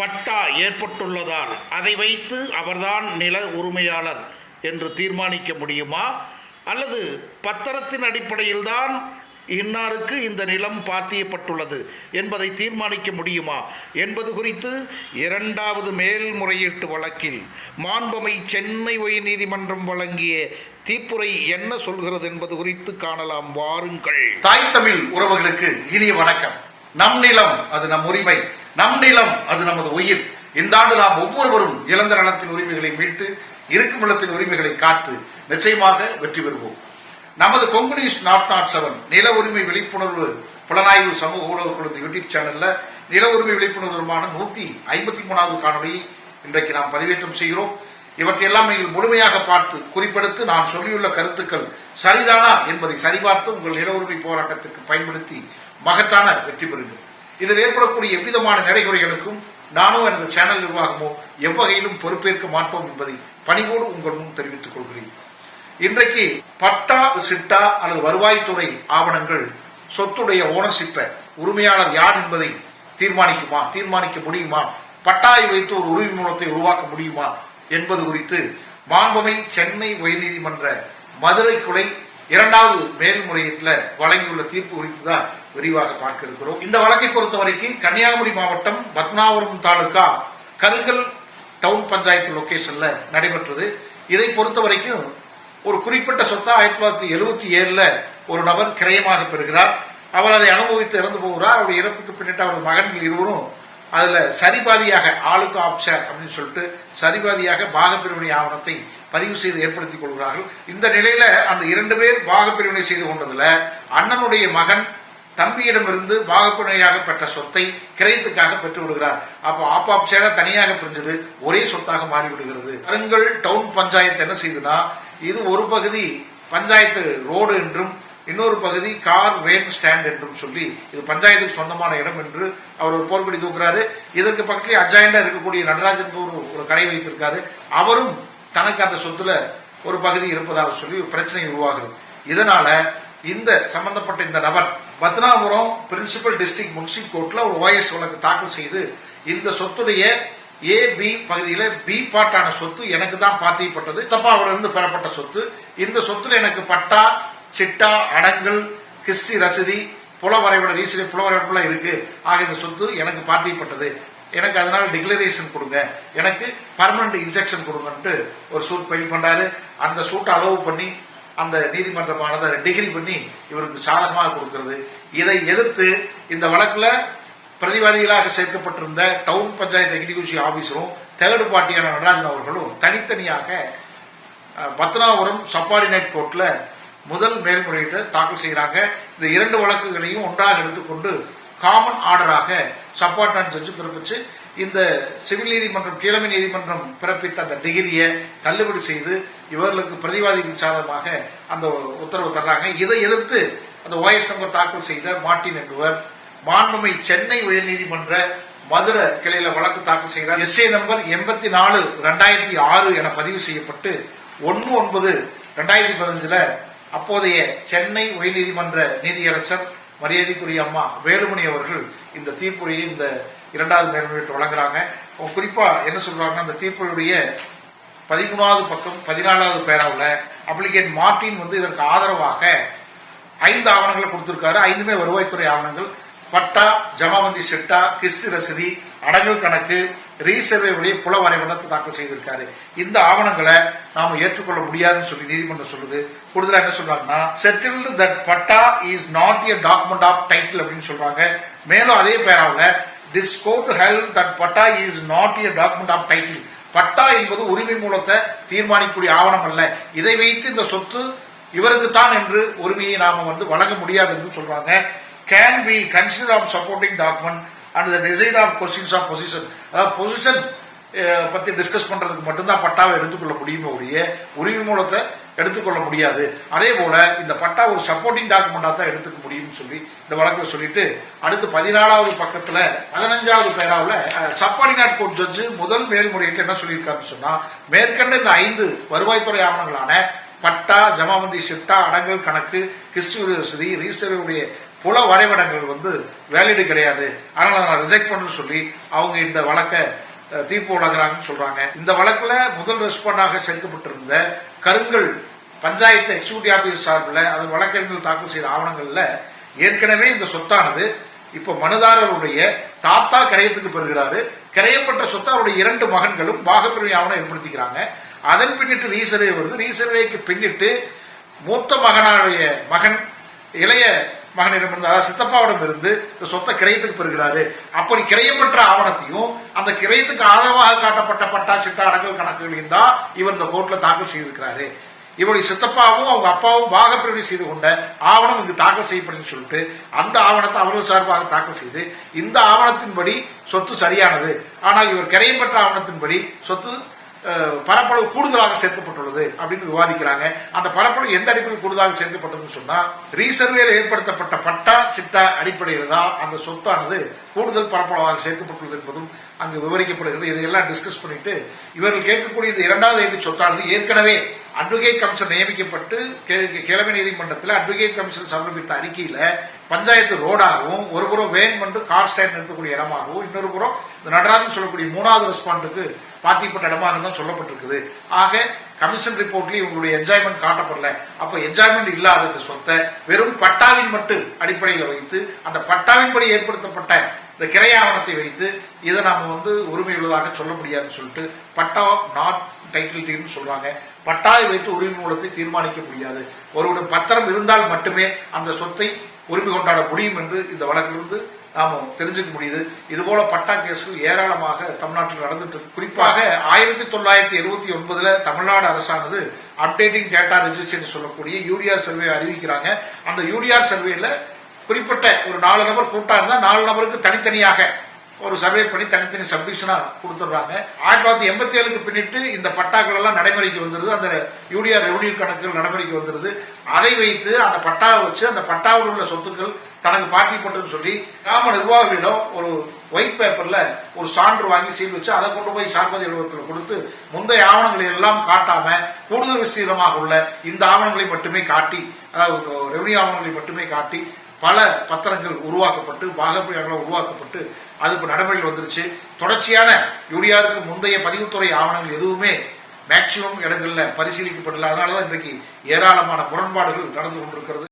பட்டா ஏற்பட்டுள்ளதால் அதை வைத்து அவர்தான் நில உரிமையாளர் என்று தீர்மானிக்க முடியுமா? அல்லது பத்திரத்தின் அடிப்படையில்தான் இன்னாருக்கு இந்த நிலம் பாத்தியப்பட்டுள்ளது என்பதை தீர்மானிக்க முடியுமா? என்பது குறித்து இரண்டாவது மேல்முறையீட்டு வழக்கில் மாண்பமை சென்னை உயர்நீதிமன்றம் வழங்கிய தீர்ப்புரை என்ன சொல்கிறது என்பது குறித்து காணலாம். வாருங்கள். தாய் தமிழ் உறவுகளுக்கு இனிய வணக்கம். நம் நிலம் அது நம் உரிமை. நம் நிலம் அது நமது உயிர். இந்த ஆண்டு நாம் ஒவ்வொருவரும் இழந்த நலத்தின் உரிமைகளை மீட்டு இருக்கும் நிலத்தின் உரிமைகளை காத்து நிச்சயமாக வெற்றி பெறுவோம். நமது கொங்குனிஸ் நாட் நாட் செவன் நில உரிமை விழிப்புணர்வு புலனாய்வு சமூக ஊடக குழுத்து யூடியூப் சேனல்ல நில உரிமை விழிப்புணர்வுமான நூத்தி ஐம்பத்தி மூணாவது காணொலியை இன்றைக்கு நாம் பதிவேற்றம் செய்கிறோம். இவற்றையெல்லாம் நீங்கள் முழுமையாக பார்த்து குறிப்பெடுத்து நான் சொல்லியுள்ள கருத்துக்கள் சரிதானா என்பதை சரிபார்த்து உங்கள் நில உரிமை போராட்டத்திற்கு பயன்படுத்தி மகத்தான வெற்றி பெறுங்கள் இதில் ஏற்படக்கூடிய எவ்விதமான நிறைகுறைகளுக்கும் நானும் எனது சேனல் நிர்வாகமோ எவ்வகையிலும் பொறுப்பேற்க மாட்டோம் என்பதை பணிவோடு உங்கள் முன் தெரிவித்துக் கொள்கிறேன். இன்றைக்கு பட்டா சிட்டா அல்லது வருவாய்த்துறை ஆவணங்கள் சொத்துடைய ஓனர்ஷிப்பை உரிமையாளர் யார் என்பதை தீர்மானிக்குமா தீர்மானிக்க முடியுமா பட்டாயை வைத்து ஒரு உரிமை மூலத்தை உருவாக்க முடியுமா என்பது குறித்து மாண்புமை சென்னை உயர்நீதிமன்ற மதுரை குலை இரண்டாவது மேல்முறையீட்டில் வழங்கியுள்ள தீர்ப்பு குறித்து தான் விரிவாக பார்க்க இருக்கிறோம் இந்த வழக்கை பொறுத்த வரைக்கும் கன்னியாகுமரி மாவட்டம் பத்னாபுரம் தாலுகா கருங்கல் டவுன் பஞ்சாயத்து லொகேஷன்ல நடைபெற்றது. இதை பொறுத்த வரைக்கும் ஒரு குறிப்பிட்ட சொத்தா ஆயிரத்தி தொள்ளாயிரத்தி எழுபத்தி ஏழுல ஒரு நபர் கிரயமாக பெறுகிறார். அவர் அதை அனுபவித்து இறந்து போகிறார். அவருடைய இறப்புக்கு பின்னிட்டு அவரது மகன்கள் இருவரும் அதுல சரிபாதியாக ஆளுக்கு ஆப்ஷர் அப்படின்னு சொல்லிட்டு சரிபாதியாக பாகப்பிரிவினை ஆவணத்தை பதிவு செய்து ஏற்படுத்திக் கொள்கிறார்கள். இந்த நிலையில அந்த இரண்டு பேர் பாகப்பிரிவினை செய்து கொண்டதுல அண்ணனுடைய மகன் தம்பியிடமிருந்து பாகப்பிரிவினையாக பெற்ற சொத்தை கிரயத்துக்காக பெற்று விடுகிறார் அப்போ ஆப்பாப் சேர தனியாக பிரிஞ்சது. ஒரே சொத்தாக மாறிவிடுகிறது. கருங்கல் டவுன் பஞ்சாயத்து என்ன செய்யுதுன்னா இது ஒரு பகுதி பஞ்சாயத்து ரோடு என்றும் இன்னொரு பகுதி கார் வேன் ஸ்டாண்ட் என்றும் சொல்லி இது பஞ்சாயத்துக்கு சொந்தமான இடம் என்று அவர் ஒரு போர்படி தூக்குறாரு. இதற்கு பக்கத்திலே அஜாயிண்டா இருக்கக்கூடிய நடராஜன் ஒரு ஒரு கடை வைத்திருக்காரு. அவரும் தனக்கு அந்த சொத்துல ஒரு பகுதி இருப்பதாக சொல்லி பிரச்சனை உருவாகுது இதனால இந்த சம்பந்தப்பட்ட இந்த நபர் பத்னாபுரம் பிரின்சிபல் டிஸ்ட்ரிக்ட் முன்சிப் கோர்ட்ல ஒரு ஓஎஸ் வழக்கு தாக்கல் செய்து இந்த சொத்துடைய ஏ பி பகுதியில பி பாட்டான சொத்து எனக்கு தான் பாத்தியப்பட்டது. தப்பாவிலிருந்து பெறப்பட்ட சொத்து. இந்த சொத்துல எனக்கு பட்டா சிட்டா அடங்கல் கிஸ்ஸி ரசிதி புல வரைபட ரீசனி புல வரைபடம் இருக்கு. ஆக இந்த சொத்து எனக்கு பாத்தியப்பட்டது. எனக்கு அதனால டிக்ளரேஷன் கொடுங்க. எனக்கு பர்மனன்ட் இன்ஜெக்ஷன் கொடுங்கன்ட்டு ஒரு சூட் ஃபைல் பண்றாரு. அந்த சூட்டை அளவு பண்ணி அந்த நீதிமன்றமானது டிகிரி பண்ணி இவருக்கு சாதகமாக கொடுக்கிறது. இதை எதிர்த்து இந்த வழக்குல பிரதிவாதிகளாக சேர்க்கப்பட்டிருந்த டவுன் பஞ்சாயத்து எக்ஸிகியூட்டிவ் ஆபீசரும் தேர்டு பார்ட்டியான நடராஜன் அவர்களும் தனித்தனியாக பத்னாபுரம் சப்பார்டினேட் கோர்ட்ல முதல் மேல்முறையீட்டை தாக்கல் செய்கிறாங்க இந்த இரண்டு வழக்குகளையும் ஒன்றாக எடுத்துக்கொண்டு காமன் ஆர்டராக சப்பார்டினேட் ஜட்ஜு பிறப்பிச்சு இந்த சிவில் நீதிமன்றம் கீழமை நீதிமன்றம் பிறப்பித்த அந்த டிகிரியை தள்ளுபடி செய்து இவர்களுக்கு பிரதிவாதி சாதகமாக அந்த உத்தரவு தர்றாங்க. இதை எதிர்த்து அந்த ஓஎஸ் நம்பர் தாக்கல் செய்த மார்டின் என்பவர் மாண்புமை சென்னை உயர்நீதிமன்ற மதுரை கிளையில வழக்கு தாக்கல் செய்தார். எஸ்ஏ நம்பர் எண்பத்தி நாலு ரெண்டாயிரத்தி ஆறு என பதிவு செய்யப்பட்டு ஒன்று ஒன்பது ரெண்டாயிரத்தி பதினஞ்சுல அப்போதைய சென்னை உயர்நீதிமன்ற நீதியரசர் மரியாதைக்குரிய அம்மா வேலுமணி அவர்கள் இந்த தீர்ப்புரையை இந்த இரண்டாவது மேல்முறையீட்டு வழங்குறாங்க. குறிப்பா என்ன சொல்றாங்கன்னா அந்த தீர்ப்புரையுடைய பதிமூணாவது பக்கம் பதினாலாவது பேராவில் அப்ளிகேட் மார்ட்டின் வந்து இதற்கு ஆதரவாக ஐந்து ஆவணங்களை கொடுத்திருக்காரு. ஐந்துமே வருவாய்த்துறை ஆவணங்கள். பட்டா ஜமாபந்தி செட்டா கிஸ்து ரசீதி அடங்கல் கணக்கு ரீசர்வே வழியே புல வரைபடத்தை தாக்கல் செய்திருக்காரு. இந்த ஆவணங்களை நாம ஏற்றுக்கொள்ள முடியாதுன்னு சொல்லி நீதிமன்றம் சொல்லுது. கூடுதலா என்ன சொல்றாங்கன்னா settled that patta is not a document of title அப்படின்னு சொல்றாங்க. மேலும் அதே பேராவில் this court held that patta is not a document of title patta என்பது உரிமை மூலத்தை தீர்மானிக்கக்கூடிய ஆவணம் அல்ல. இதை வைத்து இந்த சொத்து இவருக்கு தான் என்று உரிமையை நாம வந்து வழங்க முடியாது என்று சொல்றாங்க. Can be consider of supporting document and the design of questions of possession அதாவது பொசிஷன் பத்தி டிஸ்கஸ் பண்றதுக்கு மட்டும்தான் பட்டாவை எடுத்துக்கொள்ள முடியுமே ஒழிய உரிமை மூலத்தை எடுத்துக்கொள்ள முடியாது. அதே போல இந்த பட்டா ஒரு சப்போர்ட்டிங் டாக்குமெண்டா தான் எடுத்துக்க முடியும்னு சொல்லி இந்த வழக்கில் சொல்லிட்டு அடுத்து பதினாலாவது பக்கத்துல பதினஞ்சாவது பேராவில் சப்பார்டினேட் கோர்ட் ஜட்ஜு முதல் மேல்முறையீட்டில் என்ன சொல்லியிருக்காருன்னு சொன்னா மேற்கண்ட இந்த ஐந்து வருவாய்த்துறை ஆவணங்களான பட்டா ஜமாபந்தி சிட்டா அடங்கல் கணக்கு கிறிஸ்துவ வசதி ரீசர்வுடைய புல வரைபடங்கள் வந்து வேலிடு கிடையாது. அதனால அதை நான் ரிஜெக்ட் பண்ணு சொல்லி அவங்க இந்த வழக்கை தீர்ப்பு வழங்குறாங்கன்னு சொல்றாங்க. இந்த வழக்குல முதல் ரெஸ்பாண்டாக சேர்க்கப்பட்டிருந்த கருங்கல் பஞ்சாயத்து எக்ஸிக்யூட்டிவ் ஆபீஸ் சார்பில் அது வழக்கறிஞர்கள் தாக்கல் செய்த ஆவணங்கள்ல ஏற்கனவே இந்த சொத்தானது இப்ப மனுதாரருடைய தாத்தா கிரயத்துக்கு பெறுகிறாரு. கிரயப்பட்ட சொத்தை அவருடைய இரண்டு மகன்களும் பாகப்பிரிவு ஆவணம் ஏற்படுத்திக்கிறாங்க. அதன் பின்னிட்டு ரீசர்வே வருது. ரீசர்வேக்கு பின்னிட்டு மூத்த மகனாருடைய மகன் இளைய மகனிடமிருந்து அதாவது சித்தப்பாவிடம் இருந்து இந்த சொத்தை கிரயத்துக்கு பெறுகிறாரு. அப்படி கிரையப்பட்ட ஆவணத்தையும் அந்த கிரயத்துக்கு ஆதரவாக காட்டப்பட்ட பட்டா சிட்டா அடங்கல் கணக்குகளையும் தான் இவர் இந்த கோர்ட்ல தாக்கல் செய்திருக்கிறாரு. இவருடைய சித்தப்பாவும் அவங்க அப்பாவும் பாகப்பிரிவு செய்து கொண்ட ஆவணம் இங்கு தாக்கல் செய்யப்படுதுன்னு சொல்லிட்டு அந்த ஆவணத்தை அவர்கள் சார்பாக தாக்கல் செய்து இந்த ஆவணத்தின்படி சொத்து சரியானது. ஆனால் இவர் கிரையம் பெற்ற ஆவணத்தின்படி சொத்து பரப்பளவு கூடுதலாக சேர்க்கப்பட்டுள்ளது அப்படின்னு விவாதிக்கிறாங்க. அந்த பரப்பளவு எந்த அடிப்படையில் கூடுதலாக சேர்க்கப்பட்டதுன்னு சொன்னா ரீசர்வேல ஏற்படுத்தப்பட்ட பட்டா சிட்டா அடிப்படையில் தான் அந்த சொத்தானது கூடுதல் பரப்பளவாக சேர்க்கப்பட்டுள்ளது என்பதும் அங்கு விவரிக்கப்படுகிறது. இதையெல்லாம் டிஸ்கஸ் பண்ணிட்டு இவர்கள் கேட்கக்கூடிய இந்த இரண்டாவது ஐந்து சொத்தானது ஏற்கனவே அட்வொகேட் கமிஷன் நியமிக்கப்பட்டு கிழமை நீதிமன்றத்தில் அட்வொகேட் கமிஷன் சமர்ப்பித்த அறிக்கையில பஞ்சாயத்து ரோடாகவும் ஒரு புறம் வேன் மட்டும் கார் ஸ்டாண்ட் நிறுத்தக்கூடிய இடமாகவும் இன்னொரு புறம் இந்த நடராஜன் சொல்லக்கூடிய மூணாவது ரெஸ்பாண்டுக்கு பாத்திப்பட்ட இடமாக தான் சொல்லப்பட்டிருக்குது. ஆக கமிஷன் ரிப்போர்ட்லயும் இவங்களுடைய என்ஜாய்மெண்ட் காட்டப்படல. அப்ப என்ஜாய்மெண்ட் இல்லாத இந்த சொத்தை வெறும் பட்டாவின் மட்டும் அடிப்படையில் வைத்து அந்த பட்டாவின்படி ஏற்படுத்தப்பட்ட இந்த கிரையாவணத்தை வைத்து இதை நாம வந்து உரிமை உள்ளதாக சொல்ல முடியாதுன்னு சொல்லிட்டு பட்டா நாட் டைட்டில் டீம்னு சொல்றாங்க. பட்டாவை வைத்து உரிமை மூலத்தை தீர்மானிக்க முடியாது. ஒருவருடைய பத்திரம் இருந்தால் மட்டுமே அந்த சொத்தை உரிமை கொண்டாட முடியும் என்று இந்த வழக்கிலிருந்து நாம தெரிஞ்சுக்க முடியுது இது போல பட்டா கேஸ்கள் ஏராளமாக தமிழ்நாட்டில் நடந்துட்டு இருக்கு. குறிப்பாக ஆயிரத்தி தொள்ளாயிரத்தி எழுபத்தி ஒன்பதுல தமிழ்நாடு அரசானது அப்டேட்டிங் டேட்டா ரெஜிஸ்ட்ரேஷன் சொல்லக்கூடிய யூடிஆர் சர்வே அறிவிக்கிறாங்க அந்த யூடிஆர் சர்வேல குறிப்பிட்ட ஒரு நாலு நபர் கூட்டா இருந்தா நாலு நபருக்கு தனித்தனியாக ஒரு சர்வே பண்ணி தனித்தனி சப்டிஷனா கொடுத்துடுறாங்க. ஆயிரத்தி தொள்ளாயிரத்தி எண்பத்தி ஏழுக்கு பின்னிட்டு இந்த பட்டாக்கள் எல்லாம் நடைமுறைக்கு வந்துருது. அந்த யூடிஆர் ரெவன்யூ கணக்குகள் நடைமுறைக்கு வந்துருது. அதை வைத்து அந்த பட்டாவை வச்சு அந்த பட்டாவில் உள்ள சொத்துக்கள் தனக்கு பாட்டிப்பட்டதுன்னு சொல்லி கிராம நிர்வாகிகளிடம் ஒரு ஒயிட் பேப்பர்ல ஒரு சான்று வாங்கி சீல் வச்சு அதை கொண்டு போய் சார்பதி அலுவலகத்தில் கொடுத்து முந்தைய ஆவணங்களை எல்லாம் காட்டாம கூடுதல் விஸ்தீரமாக உள்ள இந்த ஆவணங்களை மட்டுமே காட்டி அதாவது ரெவன்யூ ஆவணங்களை மட்டுமே காட்டி பல பத்திரங்கள் உருவாக்கப்பட்டு பாகப்பிரியாளர்கள் உருவாக்கப்பட்டு அது இப்ப நடைமுறையில் வந்துருச்சு. தொடர்ச்சியான யூடியாருக்கு முந்தைய பதிவுத்துறை ஆவணங்கள் எதுவுமே மேக்சிமம் இடங்களில் பரிசீலிக்கப்படல. அதனாலதான் இன்றைக்கு ஏராளமான முரண்பாடுகள் நடந்து கொண்டிருக்கிறது.